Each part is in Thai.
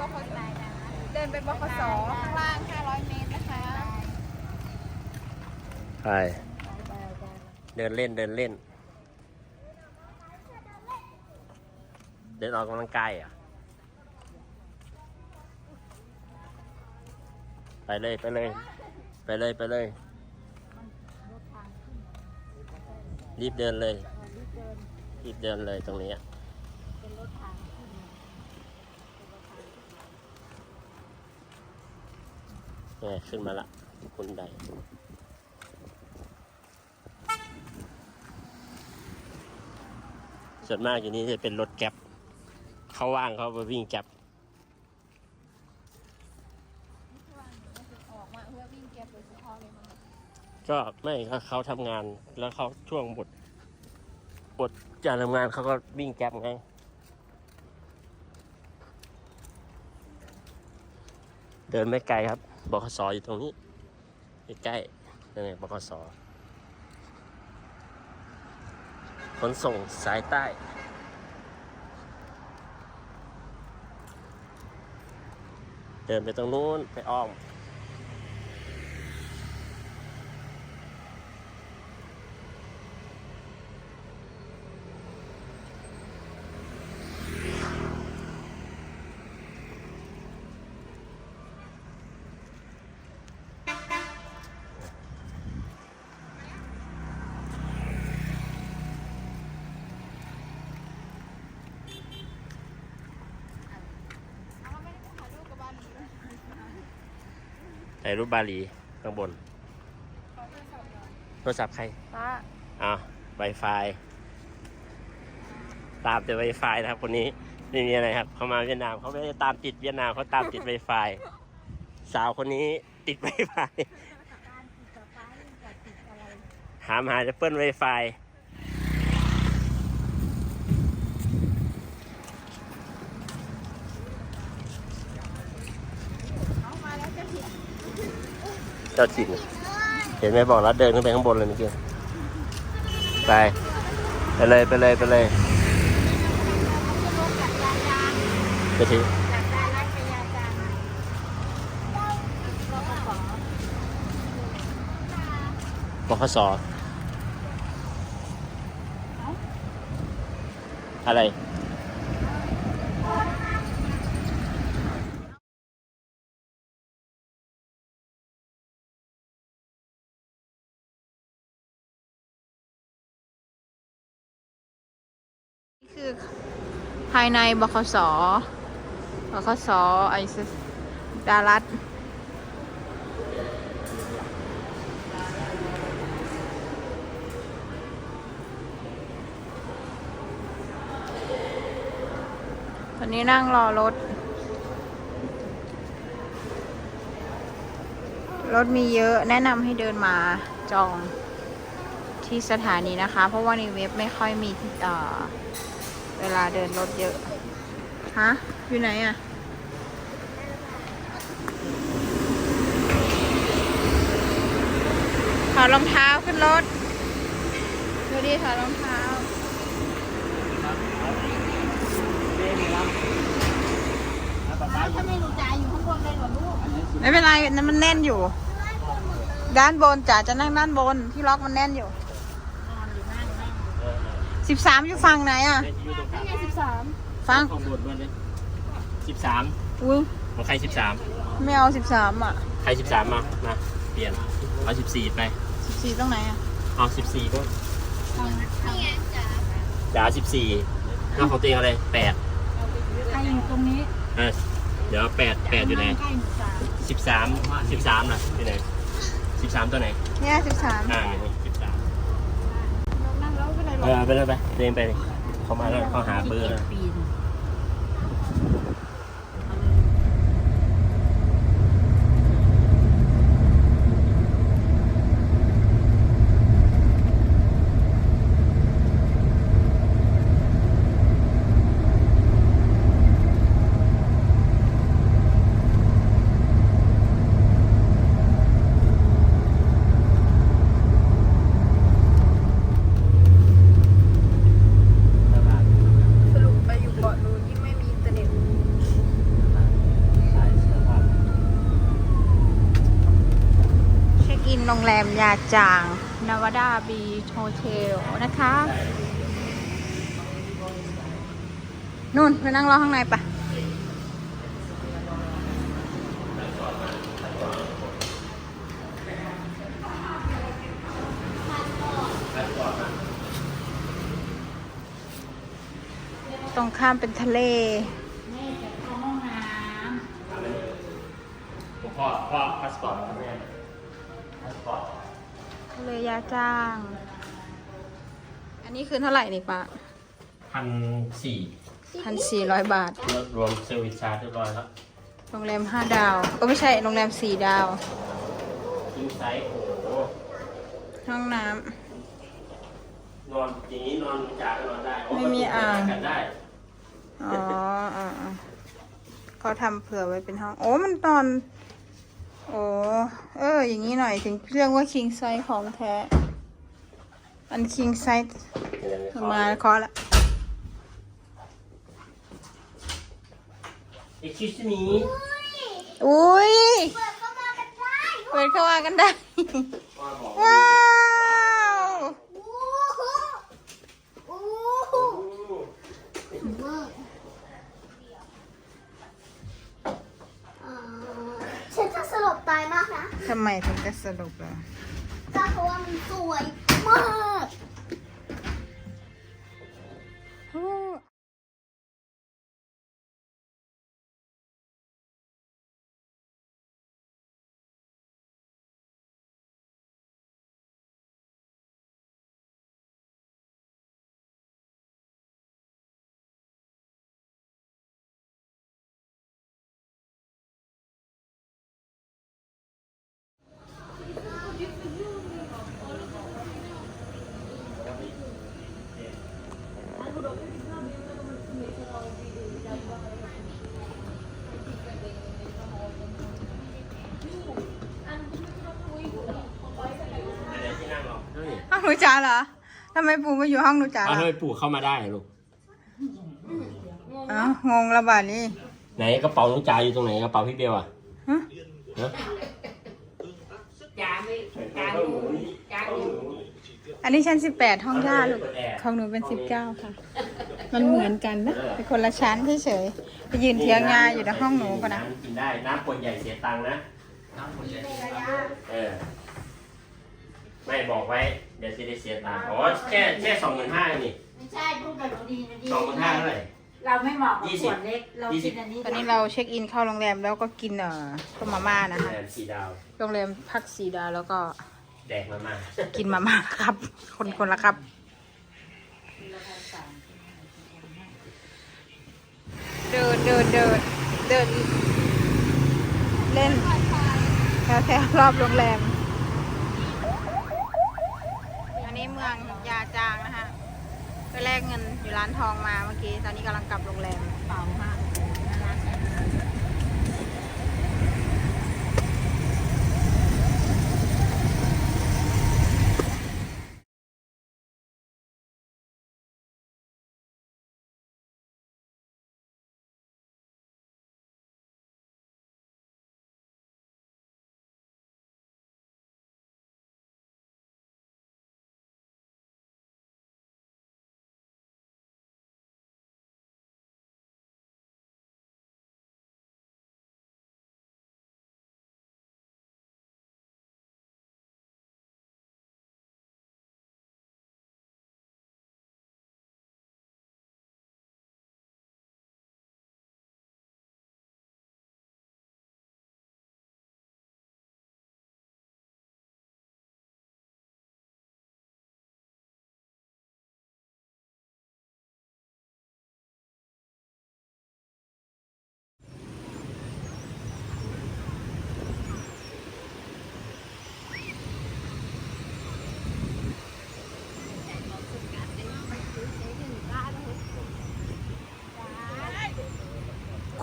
บคสเดินไปบคสข้างล่าง 500 เมตรนะคะ ไปเดินเล่นเดินเล่น เดินออกกำลังกายอะ ไปเลยไปเลย ไปเลยไปเลย รีบเดินเลย รีบเดินเลยตรงนี้อะเนี่ขึ้นมาละคุณใดส่วนมากอยู่นี้จะเป็นรถแก๊ปเขาว่างเขาไปวิ่งแก๊ปออกมาเพื่อวิ่งเก็บก็ไม่เขาเขาทำงานแล้วเขาช่วงบทบทการทำงานเขาก็วิ่งแก๊ปไงเดินไม่ไกลครับ บคสอยู่ตรงนี้ใกล้ๆนี่บคสขนส่งสายใต้ เดินไปตรงนู้นไปอ้อม เอาไม่ได้ไปถ่ายรูปกับบ้านนี้เลย ถ่ายรูปบาหลีข้างบนขอโทรศัพท์หน่อยโทรศัพท์ใครป้าอ่า Wi-Fi ตามแต่ Wi-Fi นะครับ คนนี้ไม่มีอะไรครับ เขามาเวียดนามเขาไม่ได้ตามติดเวียดนามเขาตามติด Wi-Fi สาวคนนี้ติด Wi-Fi หามหาจะเปิ้ล Wi-Fi เอามาแล้วจะผิด เจ้าถิ่นเห็นไหมบอกแล้วเดินขึ้นไปข้างบนเลยเมื่อกี้ไปไปเลยไปเลยไปเลยไปทีจากการรักพยาจารย์บกสบขสอะไรายในบคสบคสไอซดารัตตอนนี้นั่งรอรถ รถมีเยอะแนะนำให้เดินมาจองที่สถานีนะคะ เพราะว่าในเว็บไม่ค่อยมีที่ เอ่อเวลาเดินรถเยอะ ฮะ อยู่ไหนอะถอดรองเท้าขึ้นรถ ดูดิถอดรองเท้าถ้าไม่รู้จ่ายอยู่ข้างบนเลยเหรอลูก ไม่เป็นไรนั้นมันแน่นอยู่ ด้านบนจ๋าจะนั่งด้านบนที่ล็อกมันแน่นอยู่ สิบสามอยู่ฝั่งไหนอะนี่ไงสิบสามฟังของบนด้วยเลยสิบสามอุ้ยของใครสิบสามไม่เอาสิบสามอะใครสิบสามมา มา เปลี่ยน เอาสิบสี่ไป สิบสี่ตรงไหนอะเอาสิบสี่ก็นี่ไงจ๋าจ๋าสิบสี่แล้วของตัวเองอะไรแปดใครอยู่ตรงนี้อะเดี๋ยวแปดแปดอยู่ไหนใกล้หนูจ๋าสิบสามสิบสามล่ะอยู่ไหนสิบสามตัวไหนเนี่ยสิบสามอ่าสิบสามนั่งแล้วไม่ เออไปเลยไปเดินไปเลยเขามาแล้วเขาหาเบอร์ ปีน โรงแรมยาจางนวดาบีโฮเทลนะคะ นู่นไปนั่งรอข้างในปะตรงข้ามเป็นทะเลผมพ่อพ่อพาสปอร์ตครับแม่พาสปอร์ต ทะเลยาจ้าง อันนี้คือเท่าไหร่นี่ปะพันสี่พันสี่ร้อยบาท รวมเซอร์วิสชาร์จเรียบร้อยแล้วโรงแรมห้าดาว ก็ไม่ใช่โรงแรมสี่ดาวทิ้งไซส์โอ้โหห้องน้นอนอย่างนี้นอนจ่าก็นอนได้ไม่มีอ่าง กันได้ำอ๋ออ๋ออ๋อเขาทำเผื่อไว้เป็นห้อง โอ้ มันนอน โอ้เออ อย่างนี้หน่อยถึงเรียกว่า king size ของแท้ อัน king size มาเคาะละเอ็กซ์คิวมีอุ้ย เปิดเข้ามากันได้เปิดเข้ามากันได้พ่อบอกว้าว โอ้โหโอ้โหเวอร์อ่าฉันจะสลบตายมากนะ ทำไมถึงจะสรุปล่ะก็เพราะว่ามันสวยมาก นูจ๋าเหรอทำไมปู่มาอยู่ห้องหนูจ๋าเอาล่ะทำไมปู่เข้ามาได้อะลูก เอ้างงระบาดนี่ไหนกระเป๋าน้องจ่าอยู่ตรงไหนกระเป๋าพี่เบลอะฮะฮะอันนี้ชั้นสิบแปดห้องย่าลูกของหนูเป็นสิบเก้าค่ะ มันเหมือนกันนะเป็นคนละชั้นเฉยๆไปยืนเทียงงาอยู่ในห้องหนูปะนะำกินได้ น้ำขวดใหญ่เสียตังค์นะ น้ำขวดใหญ่เออ ไม่บอกไว้ เดี๋ยวจะได้เสียตังค์อ๋อแค่แค่สองหมื่นห้านี่ไม่ใช่พูดแบบดีนะดีสองหมื่นห้าเท่าไหร่ เราไม่เหมาะกับยี่ขสิบวดเล็ก เรายี่สิกิบนอันนี้ตอนนี้เราเช็คอินเข้าโรงแรมแล้วก็กินเอ่อต้มมาม่านะคะแรมสี่ดาว โรงแรมพักสีดาวแล้วก็แดกมามากินมาม่าครับ คนคนละครับ เดินเดินเดินเดิน เล่นแถวแถวรอบโรงแรม อันนี้เมืองยาจางนะคะไป แลกเงินอยู่ร้านทองมาเมื่อกี้ ตอนนี้กำลังกลับโรงแรมเปล่ามาก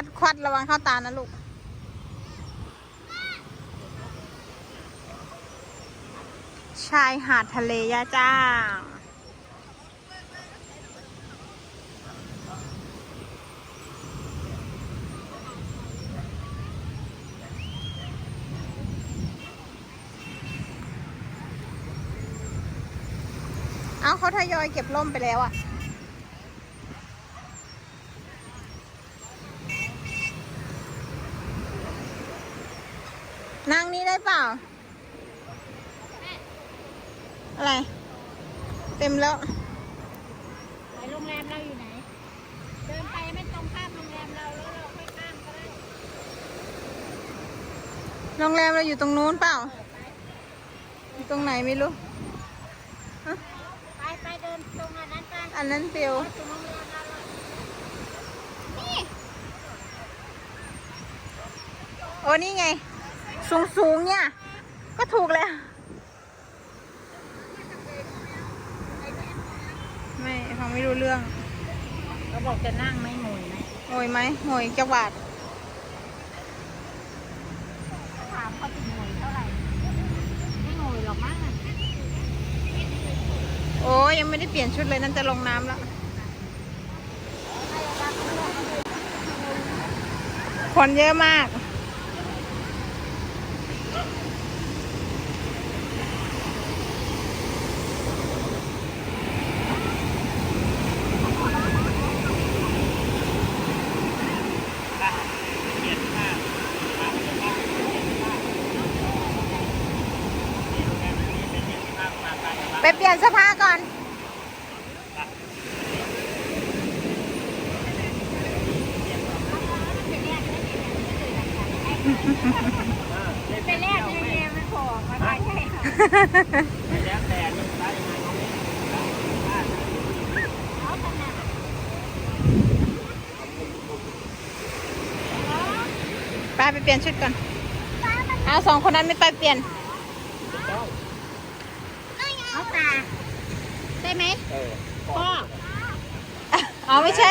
วัดควัดระวังเข้าตานะลูก ชายหาดทะเลยะจ้า เอาเขาทยอยเก็บล่มไปแล้วอะ่ะ มแล้ว ไปโรงแรมเราอยู่ไหน เดินไปไม่ตรงข้ามโรงแรมเราแล้วเราค่อยข้ามก็ได้โรงแรมเราอยู่ตรงนู้นเปล่า อยู่ตรงไหนไม่รู้ ไปไปเดินตรงอันนั้นไปอันนั้นเปียวตรงโรงแรมเราเลยนี่โอ้นี่ไง สูงสูงๆเนี่ย ก็ถูกแล้ว ไม่ ฟังไม่รู้เรื่องเขาบอกจะนั่งไม่หมุนนะโอยไหมโอยจังหวัดถามเขาจะหมุนเท่าไหร่ ไม่หมุนหรอกมั้งอะโอ้ยยังไม่ได้เปลี่ยนชุดเลยนั่นจะลงน้ำแล้วคนเยอะมาก ลี่ยนเสื้อผ้าก่อน ไปแรกยังไงไม่พอมาไปใช่ค่ะไม่แล้วแต่นี่ได้ยังไงเขาไม่เอาขนาดไปไปเปลี่ยนชุดก่อน เอาสองคนนั้นไม่ไปเปลี่ยน เอาตา ใช่ไหมเออพ่อ อ๋อไม่ใช่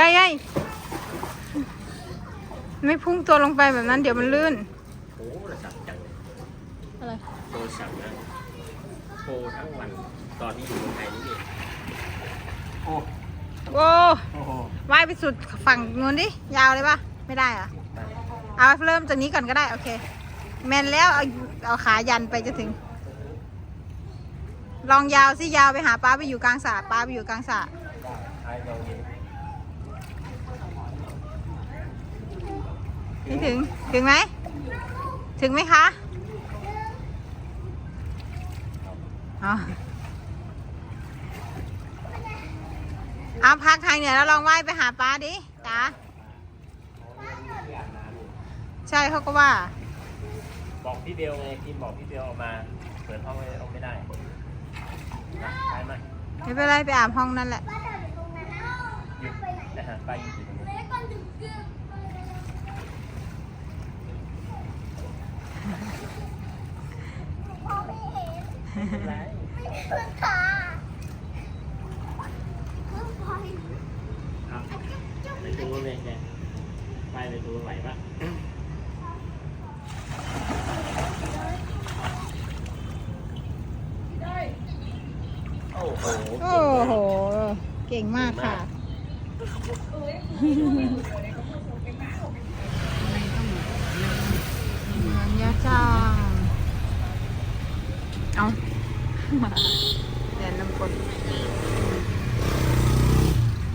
ายยายไม่พุ่งตัวลงไปแบบนั้นเดี๋ยวมันลื่นๆโอ้ระดับจังเลยอะไรโทรสั่งนะโทรทั้งวัน ตอนที่อยู่เมืองไทยนี่เองโอ้โอ้โอ้โหว่ายไปสุดฝั่งนู้นดิ ยาวเลยปะไม่ได้เหรอ เอาเริ่มจากนี้ก่อนก็ได้ โอเค แมนแล้วเอาเอาขายันไปจะถึง ลองยาวสิยาวไปหาป้าไปอยู่กลางสระป้าไปอยู่กลางสระไอ้ลองยิง ไม่ถึง ถึงไหม ถึงไหมคะเอาเอาพักทางเหนือแล้วลองว่ายไปหาป้าดิจ้าใช่เขาก็ว่า บอกพี่เบลไงพี่บอกพี่เบลเอามา เปิดห้องไม่เอาไม่ได้นะไปมาไม่เป็นไรไปอาบห้องนั่นแหละ หยุดนะฮะไปอยู่ตรงนี้ ไม่เป็นไรค่ะครับไปดูเลยแกไปไปดูไหวปะโอ้โห โอ้โห เก่งมากค่ะ หมาแดนน้ำกด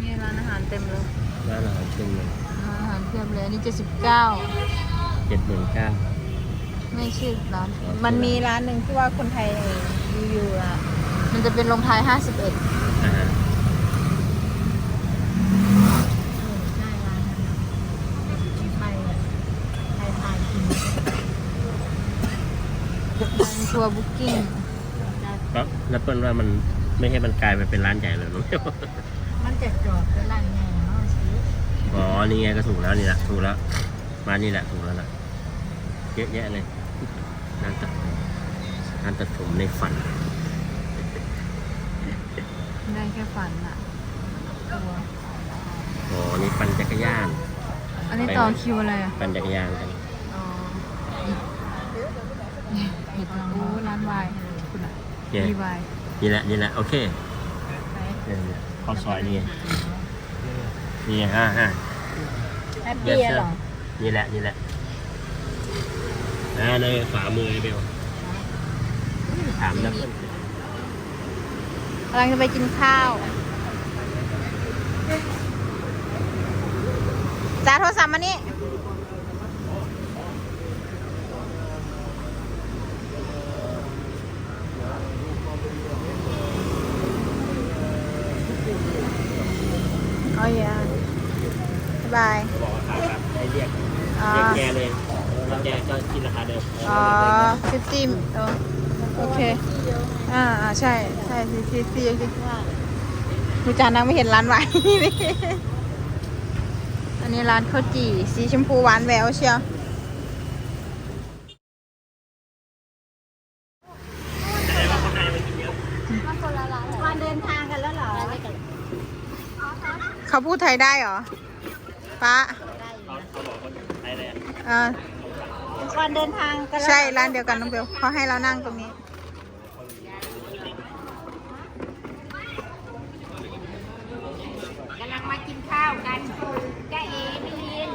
นี่ร้านอาหารเต็มเลยร้านอาหารเต็มเลยอาหารเต็มเลยนี่เจ็ดสิบเก้าเจ็ดหมื่นเก้าไม่ชื่อร้าน มันมีร้านหนึ่งที่ว่าคนไทยอยู่วอะมันจะเป็นลงท้ายห้าสิบเอ็ดทัวร์บุ๊กิ้ง ก็แล้วเปิ้ลว่ามันไม่ให้มันกลายไปเป็นร้านใหญ่เลยรู้ไหมมันจะจอดเป็นร้านไงเนาะชีวิตอ๋อนี่ไงก็ถูกแล้วนี่แหละถูกแล้ว มานี่แหละถูกแล้วล่ะเยอะแยะเลยร้านตัดผมร้านตัดผมในฝัน ได้แค่ฝันอะตัว อ๋อ นี่ปั่นจักรยาน อันนี้ต่อคิวอะไรอะปั่นจักรยานกัน อ๋อเห็ดโอ้ร้านวายคุณอะ เนี่ยมีวายนี่แหละนี่แหละโอเคไหนเนี่ยเนี่ยข้าวซอยนี่ไงนี่ไงฮะฮะแฮปปี้เหรอนี่แหละนี่แหละอ่าในฝามือไอ้เบลถามแล้วเพิ่นกำลังจะไปกินข้าวจ้าโทรศัพท์มานี่โอ้ยอะบ๊ายบาย บอกว่าขายครับให้เรียก อ๋อ เรียกแกเลยแล้วแกก็คิดราคาเดิม อ๋อฟิฟตี้โอเคอ่าอ่าใช่ใช่ฟิฟตี้โอเคคุณจานังไม่เห็นร้านไว้อันนี้ร้านข้าวจี่สีชมพูหวานแววเชียววันเดินทางกันแล้วเหรอเขาพูดไทยได้เหรอป้าเขาบอกว่าใช้อะไรเออวันเดินทางกันใช่ร้านเดียวกันน้องเบลเขาให้เรานั่งตรงนี้ กำลังมากินข้าวกันจ้าเอไม่ยิน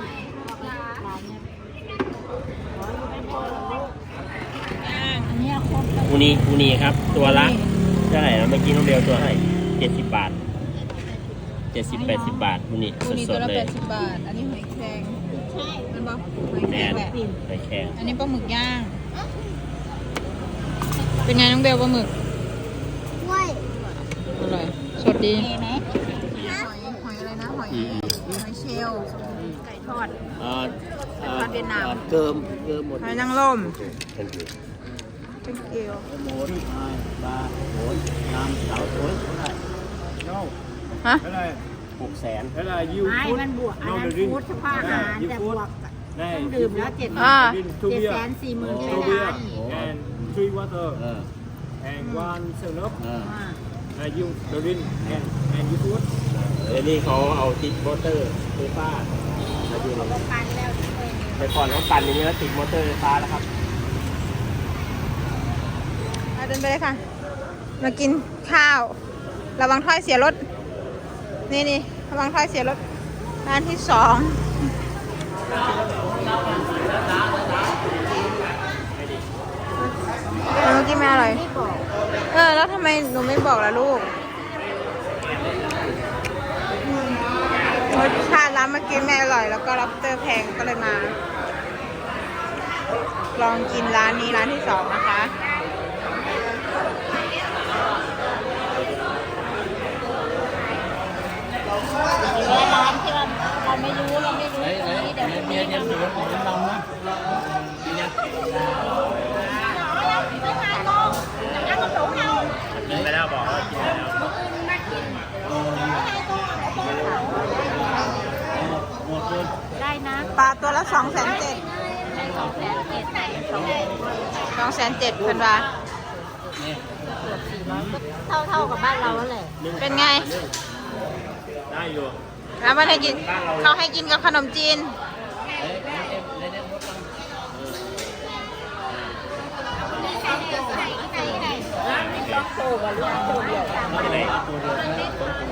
อันนี้ครบแล้วอูนีอูนีครับ ตัวละเท่าไหร่นะเมื่อกี้น้องเบลตัวเท่าไหร่เจ็ดสิบบาทเจ็ดสิบแปดสิบบาทอูนีคูนี้สตัวดละๆเลแปยดสิบบาท อันนี้หอยแครงใช่มันบอกหอยแคแมรงนแหละไปแข่งอันนี้ปลาหมึกย่าง เป็นไงน้องเบลปลาหมึก ด้วยอร่อย สดดี เอไหม หอย หอยอะไรนะ หอย หอยเชลล์ไก่ ทอด เอ่อเอ่อทอดเวียดนามเกิมเกิมหมดหอยนางรมเป็นอยู่เป็นเกลียวหมุนปลาหมุนน้ำเสาสวยเท่าไหร่ no ฮะเท่าไหร่หกแสนเท่าไหร่ยูไม่ฟุต มันบวกอันนั้นฟู้ดเฉพาะอาหารแต่บวกนี่เครื่องดื่มแล้วเจ็ดอ่าทูเจ็ดเบียแสนสี่หมื่นทูใช้เบียได้ and three water เออ and one seven up เอออ่า and you the rin and and you food เออนี่เขาเอาติดมอเตอร์ไฟฟ้า มาดูเลยนแล้วที่เคยแต่ก่อนเขาปั่นอย่างนี้แล้วติดมอเตอร์ไฟฟ้าแล้วครับเอาเดินไปเลยค่ะ มากินข้าว ระวังถ้อยเสียรถ นี่นี่ระวังถ้อยเสียรถร้านที่สองเมื่อกี้ไม่อร่อยไม่บอกเออ แล้วทำไมหนูไม่บอกล่ะลูก รสชาติร้านเมื่อกี้ไม่อร่อย แล้วก็รับเตอร์แพงก็เลยมา ลองกินร้านนี้ร้านที่สองนะคะร้านที่เราเราไม่รู้เราไม่รู้ตรงนี้เดี๋ยวพรุ่งนี้เราไม่หาลงน้ำมันหลงเอา กินไปแล้วบอกว่ากินไปแล้ว มากินได้นะ ปลาตัวละสองแสนเจ็ดได้สองแสนเจ็ดได้สองแสนสองแสนเจ็ดเพิ่นว่าเท่าเท่ากับบ้านเราแล้วแหละเป็นไง ได้อยู่แล้วมันให้กินเขาให้กินกับขนมจีนไม่ไหนตัวเดียว